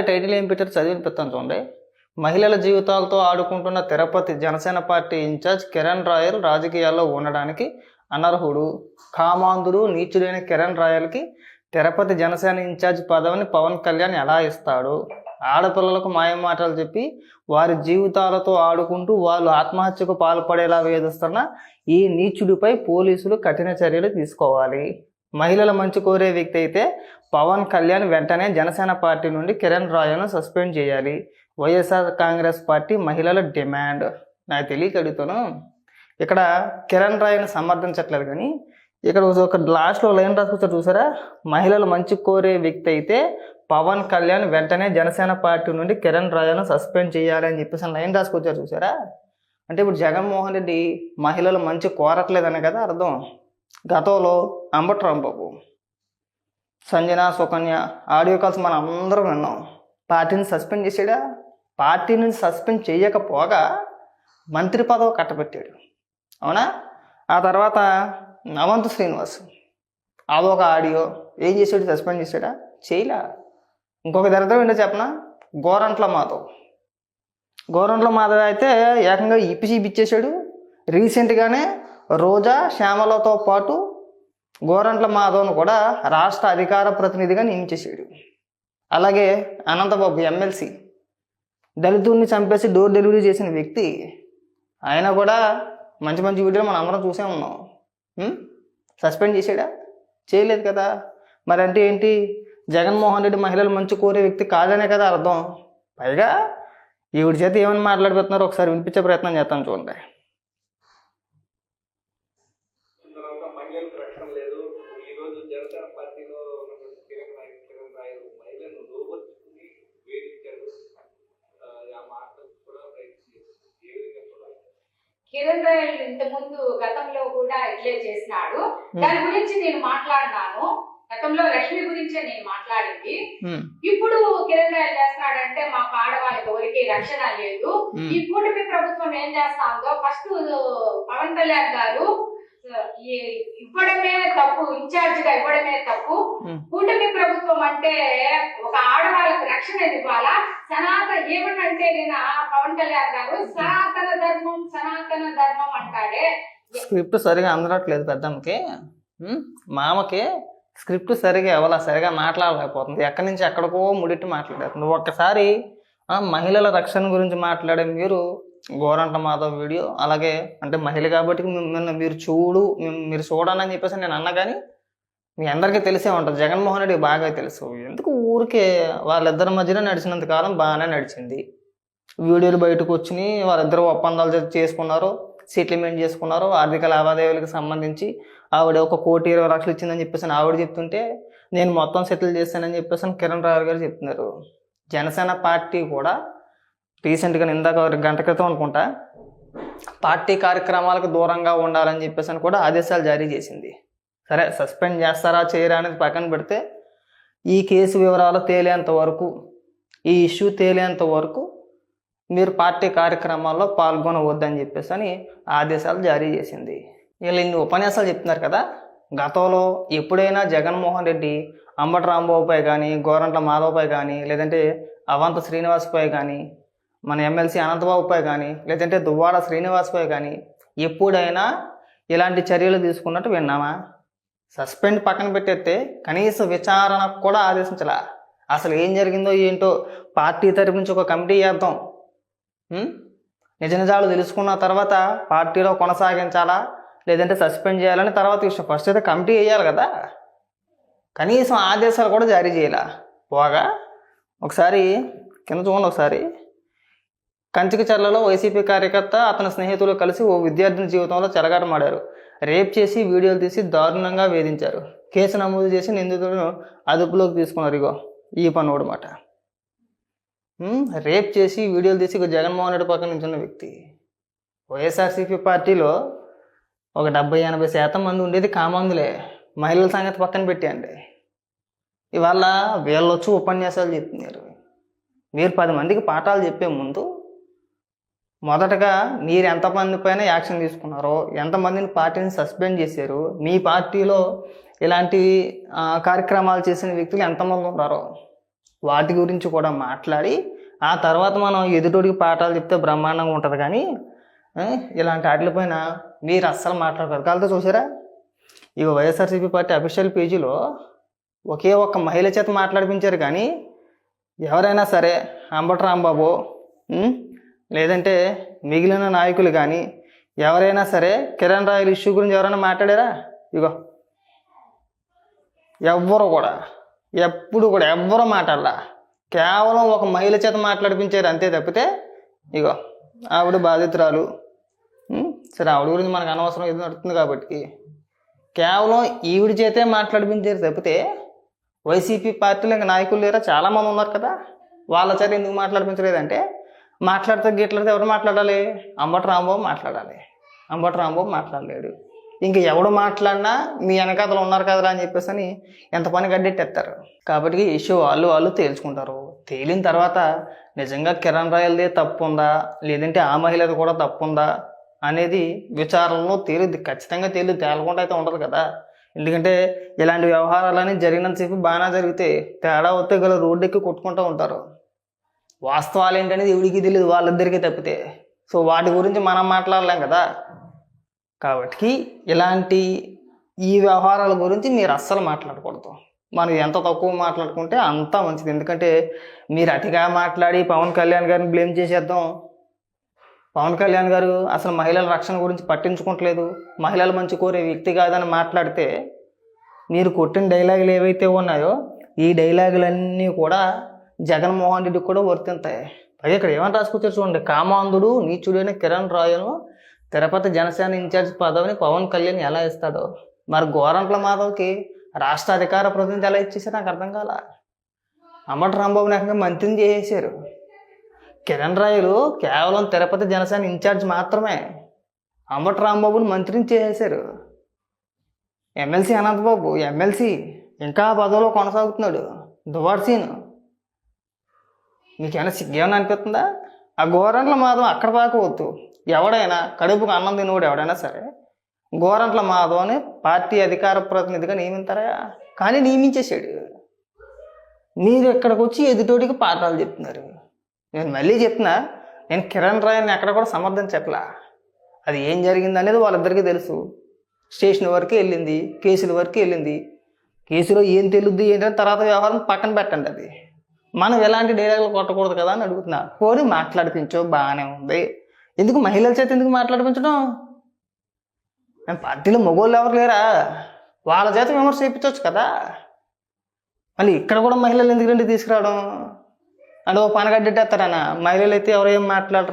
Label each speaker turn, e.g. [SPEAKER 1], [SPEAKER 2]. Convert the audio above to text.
[SPEAKER 1] ఒకసారి టైటిల్ ఏం పెట్టారు? చదివినిపిస్తాను చూడండి. మహిళల జీవితాలతో ఆడుకుంటున్న Tirupati Janasena party in charge Kiran Royal రాజకీయాల్లో ఉండడానికి అనర్హుడు. కామాంధుడు నీచుడైన కిరణ్ రాయల్కి తిరుపతి జనసేన ఇన్ఛార్జ్ పదవిని పవన్ కళ్యాణ్ ఎలా ఇస్తాడు? ఆడపిల్లలకు మాయం మాటలు చెప్పి వారి జీవితాలతో ఆడుకుంటూ వాళ్ళు ఆత్మహత్యకు పాల్పడేలా వేధిస్తున్న ఈ నీచుడిపై పోలీసులు కఠిన చర్యలు తీసుకోవాలి. మహిళల మంచి కోరే వ్యక్తి అయితే పవన్ కళ్యాణ్ వెంటనే జనసేన పార్టీ నుండి కిరణ్ రాయను సస్పెండ్ చేయాలి. వైఎస్ఆర్ కాంగ్రెస్ పార్టీ మహిళల డిమాండ్. నాకు తెలియక అడుగుతాను ఇక్కడ కిరణ్ రాయను సమర్థించట్లేదు కానీ ఇక్కడ ఒక లాస్ట్లో లైన్ రాసుకొచ్చారు చూసారా? మహిళలు మంచి కోరే వ్యక్తి అయితే పవన్ కళ్యాణ్ వెంటనే జనసేన పార్టీ నుండి కిరణ్ రాయను సస్పెండ్ చేయాలి అని చెప్పేసి లైన్ రాసుకొచ్చారు చూసారా? అంటే ఇప్పుడు జగన్మోహన్ రెడ్డి మహిళలు మంచి కోరట్లేదనే కదా అర్థం. గతంలో అంబట్రాంబాబు. సంజన సుకన్య ఆడియో కాల్స్ మనం అందరం విన్నాం. పార్టీని సస్పెండ్ చేసాడా పార్టీని సస్పెండ్ చేయకపోగా మంత్రి పదవి కట్టబెట్టాడు. అవునా? ఆ తర్వాత నవంత్ శ్రీనివాస్ అదొక ఆడియో. ఏం చేసాడు సస్పెండ్ చేసాడా చేయలే. ఇంకొక దరిద్రం ఏంటో చెప్పనా? గోరంట్ల మాధవ్. గోరంట్ల మాధవ్ అయితే ఏకంగా ఇప్పిచి ఇప్పించేశాడు రీసెంట్గానే రోజా శ్యామలతో పాటు గోరంట్ల మాధవ్ను కూడా రాష్ట్ర అధికార ప్రతినిధిగా నియమించేశాడు. అలాగే అనంతబాబు ఎమ్మెల్సీ దళితుడిని చంపేసి డోర్ డెలివరీ చేసిన వ్యక్తి. ఆయన కూడా మంచి మంచి వీడియోలు మనం అందరం చూసే ఉన్నాం. సస్పెండ్ చేసాడా చేయలేదు కదా. మరి అంటే ఏంటి? జగన్మోహన్ రెడ్డి మహిళలు మంచి కోరే వ్యక్తి కాదనే కదా అర్థం. పైగా ఈవిడి చేత ఏమని మాట్లాడిపోతున్నారో ఒకసారి వినిపించే ప్రయత్నం చేస్తాను చూడండి
[SPEAKER 2] తర్వాత మహిళలకు రక్షణ లేదు ఈ రోజు జనసేన పార్టీలో ఉన్నటువంటి కిరణ్ రాయ్ కిరణ్ రాయలు మహిళలను లోపరుచుకుని వేధించారు ఆ, ఆ మాటలు కూడా ప్రయత్నించారు ఏ విధంగా చూడాలి
[SPEAKER 3] కిరణ్ రాయల్ ఇంతకుముందు గతంలో కూడా ఇట్లే చేసినాడు. దాని గురించి నేను మాట్లాడినాను. గతంలో లక్ష్మి గురించే నేను మాట్లాడింది. ఇప్పుడు కిరణ్ రాయల్ చేస్తున్నాడంటే మాకు ఆడవాళ్ళకి ఎవరికి రక్షణ లేదు. ఈ కూటమి ప్రభుత్వం ఏం చేస్తాందో ఫస్ట్ పవన్ కళ్యాణ్ గారు ఈ ఇవ్వడమే తప్పు ఇన్ఛార్జ్గా ఇవ్వడమే తప్పు. కూటమి ప్రభుత్వం అంటే ఒక ఆడవాళ్ళకి రక్షణ ఇవ్వాలా? సనాతన ఏమనంటే నేను పవన్ కళ్యాణ్ గారు సనాతన ధర్మం సనాతన ధర్మం అంటాడే.
[SPEAKER 1] స్క్రిప్ట్ సరిగా అందరట్లేదు పెద్దమ్మకి. మామకి స్క్రిప్ట్ సరిగా ఇవ్వాల సరిగా మాట్లాడలేకపోతుంది. ఎక్కడి నుంచి ఎక్కడికో ముడిట్టి మాట్లాడేస్తుంది ఒక్కసారి మహిళల రక్షణ గురించి మాట్లాడే మీరు గోరంట మాధవ్ వీడియో అలాగే అంటే మహిళ కాబట్టి మిమ్మల్ని మీరు చూడు మీరు చూడనని చెప్పేసి నేను అన్నా కానీ మీ అందరికీ తెలిసే ఉంటుంది. జగన్మోహన్ రెడ్డి బాగా తెలుసు. ఎందుకు ఊరికే వాళ్ళిద్దరి మధ్యనే నడిచినంత కాలం బాగానే నడిచింది. వీడియోలు బయటకు వచ్చినాయి వాళ్ళిద్దరు ఒప్పందాలు చేసుకున్నారు సెటిల్మెంట్ చేసుకున్నారు. ఆర్థిక లావాదేవీలకు సంబంధించి ఆవిడ ఒక కోటి ఇరవై లక్షలు ఇచ్చిందని చెప్పేసి ఆవిడ చెప్తుంటే నేను మొత్తం సెటిల్ చేశానని చెప్పేసి కిరణ్ రావు గారు చెప్తున్నారు. జనసేన పార్టీ కూడా రీసెంట్గా ఇందాక గంట క్రితం అనుకుంటా పార్టీ కార్యక్రమాలకు దూరంగా ఉండాలని చెప్పేసి అని కూడా ఆదేశాలు జారీ చేసింది. సరే సస్పెండ్ చేస్తారా చేయరా అనేది పక్కన పెడితే ఈ కేసు వివరాలు తేలేంత వరకు ఈ ఇష్యూ తేలేంత వరకు మీరు పార్టీ కార్యక్రమాల్లో పాల్గొనవద్దని చెప్పేసి అని ఆదేశాలు జారీ చేసింది. వీళ్ళు ఇన్ని ఉపన్యాసాలు చెప్తున్నారు కదా గతంలో ఎప్పుడైనా జగన్మోహన్ రెడ్డి అంబటి రాంబాబుపై కానీ గోరంట్ల మాధవ్పై కానీ లేదంటే అవంత శ్రీనివాస్పై కానీ మన ఎమ్మెల్సీ అనంతబాబుపై కానీ లేదంటే దువ్వాడ శ్రీనివాస్పై కానీ ఎప్పుడైనా ఇలాంటి చర్యలు తీసుకున్నట్టు విన్నామా? సస్పెండ్ పక్కన పెట్టేస్తే కనీస విచారణకు కూడా ఆదేశించాల. అసలు ఏం జరిగిందో ఏంటో పార్టీ తరపు నుంచి ఒక కమిటీ చేద్దాం నిజ నిజాలు తెలుసుకున్న తర్వాత పార్టీలో కొనసాగించాలా? లేదంటే సస్పెండ్ చేయాలని తర్వాత విషయం ఫస్ట్ అయితే కమిటీ వేయాలి కదా. కనీసం ఆదేశాలు కూడా జారీ చేయాల? పోగా? ఒకసారి కింద చూడండి ఒకసారి. కంచికచర్లలో వైసీపీ కార్యకర్త అతని స్నేహితులు కలిసి ఓ విద్యార్థిని జీవితంలో చెలగాటమాడారు రేప్ చేసి వీడియోలు తీసి దారుణంగా వేధించారు. కేసు నమోదు చేసి నిందితులను అదుపులోకి తీసుకున్నారు ఇగో ఈ పనోడు మాట. రేప్ చేసి వీడియోలు తీసి ఇగో జగన్మోహన్ రెడ్డి పక్కన నించున్న వ్యక్తి. వైఎస్ఆర్సీపీ పార్టీలో ఒక డెబ్బై ఎనభై శాతం మంది ఉండేది కామందులే మహిళల సంగతి పక్కన పెట్టేయండి. ఇవాళ వీళ్ళు వచ్చి ఉపన్యాసాలు చెప్తున్నారు. మీరు పది మందికి పాఠాలు చెప్పే ముందు మొదటగా మీరు ఎంతమంది పైన యాక్షన్ తీసుకున్నారో ఎంతమందిని పార్టీని సస్పెండ్ చేశారు మీ పార్టీలో ఇలాంటి కార్యక్రమాలు చేసిన వ్యక్తులు ఎంతమంది ఉన్నారో వాటి గురించి కూడా మాట్లాడి ఆ తర్వాత మనం ఎదుటోడికి పాఠాలు చెప్తే బ్రహ్మాండంగా ఉంటుంది కానీ ఇలాంటి వాటిపైన మీరు అస్సలు మాట్లాడతారు కాలతో చూసారా? ఇక వైఎస్ఆర్సీపీ పార్టీ అఫీషియల్ పేజీలో ఒకే ఒక్క మహిళ చేత మాట్లాడిపించారు కానీ ఎవరైనా సరే అంబటి రాంబాబు లేదంటే మిగిలిన నాయకులు కానీ ఎవరైనా సరే కిరణ్ రాయల్ ఇష్యూ గురించి ఎవరైనా మాట్లాడారా? ఇగో. ఎవ్వరు కూడా ఎప్పుడు కూడా ఎవ్వరు మాట్లాడలా. కేవలం ఒక మహిళ చేత మాట్లాడిపించారు అంతే తప్పితే ఇగో ఆవిడ బాధితురాలు. సరే ఆవిడ గురించి మనకు అనవసరం ఇది నడుస్తుంది కాబట్టి. కేవలం ఈవిడ చేతే మాట్లాడిపించారు తప్పితే వైసీపీ పార్టీలో ఇంకా నాయకులు లేరా? చాలామంది ఉన్నారు కదా. వాళ్ళ చేత ఎందుకు మాట్లాడిపించలేదంటే మాట్లాడితే గిట్లాడితే ఎవరు మాట్లాడాలి? అంబటి రాంబాబు మాట్లాడాలి. అంబటి రాంబాబు మాట్లాడలేడు. ఇంక ఎవడు మాట్లాడినా మీ వెనకాతలు ఉన్నారు కదరా అని చెప్పేసి అని ఎంత పని గడ్డెట్టేస్తారు. కాబట్టి ఇష్యూ వాళ్ళు వాళ్ళు తేల్చుకుంటారు. తేలిన తర్వాత నిజంగా కిరణ్ రాయల్దే తప్పు ఉందా లేదంటే ఆ మహిళది కూడా తప్పు ఉందా అనేది విచారణలో తేలుద్ది. ఖచ్చితంగా తేలి తేలకుండా అయితే ఉండదు కదా. ఎందుకంటే ఇలాంటి వ్యవహారాలన్నీ జరిగినంతసేపు బాగా జరిగితే తేడా వస్తే గల రోడ్డెక్కి కొట్టుకుంటూ ఉంటారు. వాస్తవాలు ఏంటనేది ఎవడికి తెలియదు వాళ్ళిద్దరికీ తప్పితే. సో వాటి గురించి మనం మాట్లాడలేం కదా. కాబట్టి ఇలాంటి ఈ వ్యవహారాల గురించి మీరు అస్సలు మాట్లాడకూడదు. మనం ఎంత తక్కువ మాట్లాడుకుంటే అంత మంచిది. ఎందుకంటే మీరు అతిగా మాట్లాడి పవన్ కళ్యాణ్ గారిని బ్లేమ్ చేసేద్దాం. పవన్ కళ్యాణ్ గారు అసలు మహిళల రక్షణ గురించి పట్టించుకోవట్లేదు మహిళలు మంచి కోరే వ్యక్తి కాదని మాట్లాడితే మీరు కొట్టిన డైలాగులు ఏవైతే ఉన్నాయో ఈ డైలాగులన్నీ కూడా జగన్మోహన్ రెడ్డికి కూడా వర్తింతాయి. పైగా ఇక్కడ ఏమని రాసుకొచ్చారు చూడండి. కామాంధుడు నీచుడైన కిరణ్ రాయను తిరుపతి జనసేన ఇన్ఛార్జ్ పదవిని పవన్ కళ్యాణ్ ఎలా ఇస్తాడో. మరి గోరంట్ల మాధవ్కి రాష్ట్ర అధికార ప్రతినిధి ఎలా ఇచ్చేసారు నాకు అర్థం కాల? అమ్మటి రాంబాబుని నాయకంగా మంత్రిని చేసేసారు కిరణ్ రాయలు కేవలం తిరుపతి జనసేన ఇన్ఛార్జ్ మాత్రమే. అమ్మటి రాంబాబుని మంత్రిని చేసేశారు. MLC Anantha Babu MLC. ఇంకా పదవిలో కొనసాగుతున్నాడు. దువార్సీను నీకేమైనా మీకేమైనా సిగ్గేమని అనిపిస్తుందా? ఆ గోరంట్ల మాధవం అక్కడ దాకా ఎవడైనా కడుపుకు అన్నం తినవాడు ఎవడైనా సరే గోరంట్ల మాధవ్ అని పార్టీ అధికార ప్రతినిధిగా నియమించారా కానీ నియమించేశాడు. మీరు ఇక్కడికి వచ్చి ఎదుటోడికి పాఠాలు చెప్తున్నారు. నేను మళ్ళీ చెప్తున్నా నేను కిరణ్ రాయని ఎక్కడ కూడా సమర్థించట్లా. అది ఏం జరిగింది అనేది వాళ్ళిద్దరికీ తెలుసు. స్టేషన్ వరకు వెళ్ళింది కేసుల వరకు వెళ్ళింది. కేసులో ఏం తెలుద్ది ఏంటంటే తర్వాత వ్యవహారం పక్కన పెట్టండి అది. మనం ఎలాంటి డైలాగులు కొట్టకూడదు కదా అని అడుగుతున్నా. పోని మాట్లాడిపించో బాగానే ఉంది. ఎందుకు మహిళల చేత ఎందుకు మాట్లాడిపించడం? మేము పార్టీలో మగోళ్ళు ఎవరు లేరా? వాళ్ళ చేత విమర్శ చేయించవచ్చు కదా. మళ్ళీ ఇక్కడ కూడా మహిళలు ఎందుకు రండి తీసుకురావడం? అంటే ఓ పనగడ్డెట్టేస్తారన్న మహిళలు అయితే ఎవరు ఏం మాట్లాడరు?